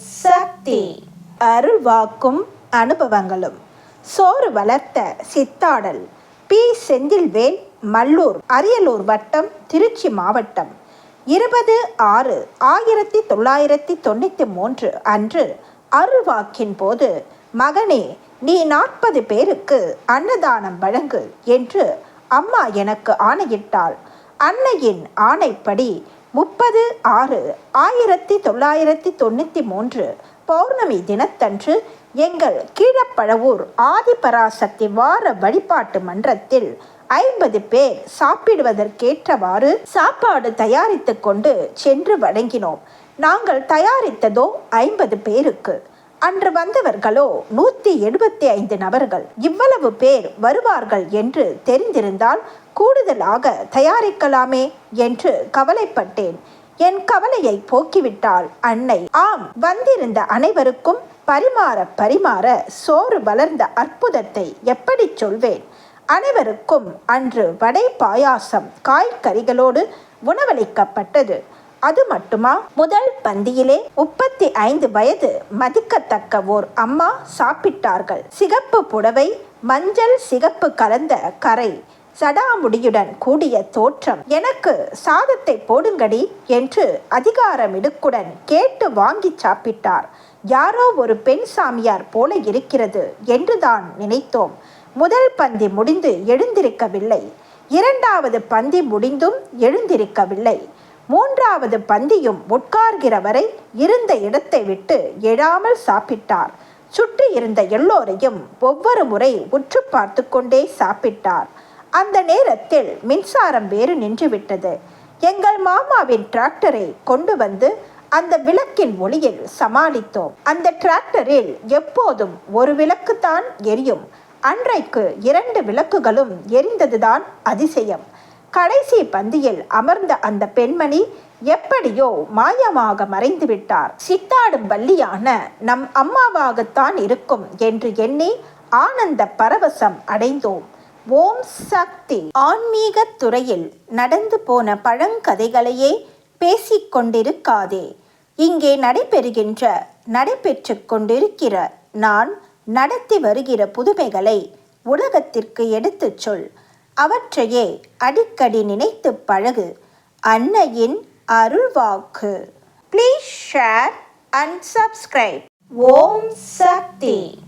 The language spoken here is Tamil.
சக்தி அருள்வாக்கும் அனுபவங்களும். சோறு வளர்த்த சித்தாடல் பி. செந்தில்வேல் மல்லூர் அரியலூர் வட்டம் திருச்சி மாவட்டம். இருபது ஆறு ஆயிரத்தி தொள்ளாயிரத்தி தொண்ணூற்றி மூன்று அன்று அருள்வாக்கின் போது மகனே நீ நாற்பது பேருக்கு அன்னதானம் வழங்கு என்று அம்மா எனக்கு ஆணையிட்டாள். அன்னையின் ஆணைப்படி முப்பது ஆறு ஆயிரத்தி தொள்ளாயிரத்தி தொண்ணூற்றி மூன்று. பௌர்ணமி தினத்தன்று எங்கள் கீழப்பழவூர் ஆதிபராசக்தி வார வழிபாட்டு மன்றத்தில் ஐம்பது பேர் சாப்பிடுவதற்கேற்றவாறு சாப்பாடு தயாரித்து கொண்டு சென்று வழங்கினோம். நாங்கள் தயாரித்ததோ ஐம்பது பேருக்கு. அன்று வந்தவர்களோ நூற்றி எழுபத்தி ஐந்து நபர்கள் இவ்வளவு பேர் வருவார்கள் என்று தெரிந்திருந்தால் கூடுதலாக தயாரிக்கலாமே என்று கவலைப்பட்டேன். என் கவலையை போக்கிவிட்டாள் அன்னை. ஆம் வந்திருந்த அனைவருக்கும் பரிமாற பரிமாற சோறு வளர்ந்த அற்புதத்தை எப்படி சொல்வேன்? அனைவருக்கும் அன்று வடை பாயாசம் காய்கறிகளோடு உணவளிக்கப்பட்டது. அது மட்டுமா? முதல் பந்தியிலே முப்பத்தி ஐந்து வயது மதிக்கத்தக்க ஓர் அம்மா சாப்பிட்டார்கள். சிகப்பு புடவை மஞ்சள் சிகப்பு கலந்த கரை சடாமுடியுடன் கூடிய தோற்றம். எனக்கு சாதத்தை போடுங்கடி என்று அதிகாரமிடுக்குடன் கேட்டு வாங்கி சாப்பிட்டார். யாரோ ஒரு பெண் சாமியார் போல இருக்கிறது என்றுதான் நினைத்தோம். முதல் பந்தி முடிந்து எழுந்திருக்கவில்லை. இரண்டாவது பந்தி முடிந்தும் எழுந்திருக்கவில்லை. மூன்றாவது பந்தியும் உட்கார்கிற வரை இருந்த இடத்தை விட்டு எழாமல் சாப்பிட்டார். சுற்றி இருந்த எல்லோரையும் ஒவ்வொரு முறை உற்று பார்த்து கொண்டே சாப்பிட்டார். அந்த நேரத்தில் மின்சாரம் வேறு நின்றுவிட்டது எங்கள் மாமாவின் டிராக்டரை கொண்டு வந்து அந்த விளக்கின் ஒளியில் சமாளித்தோம். அந்த டிராக்டரில் எப்போதும் ஒரு விளக்கு தான் எரியும். அன்றைக்கு இரண்டு விளக்குகளும் எரிந்ததுதான் அதிசயம். கடைசி பந்தியில் அமர்ந்த அந்த பெண்மணி எப்படியோ மாயமாக மறைந்து விட்டார். சித்தாடும் வள்ளியான நம் அம்மாவாகத்தான் இருக்கும் என்று எண்ணி ஆனந்த பரவசம் அடைந்தோம். ஓம் சக்தி! ஆன்மீக துறையில் நடந்து போன பழங்கதைகளையே பேசிக்கொண்டிருக்காதே இங்கே நடைபெறுகின்ற நடைபெற்று கொண்டிருக்கிற நான் நடத்தி வருகிற புதுமைகளை உலகத்திற்கு எடுத்துச் சொல். அவற்றையே அடிக்கடி நினைத்து பழகு. அன்னையின் அருள்வாக்கு. Please share and subscribe Om Shakti.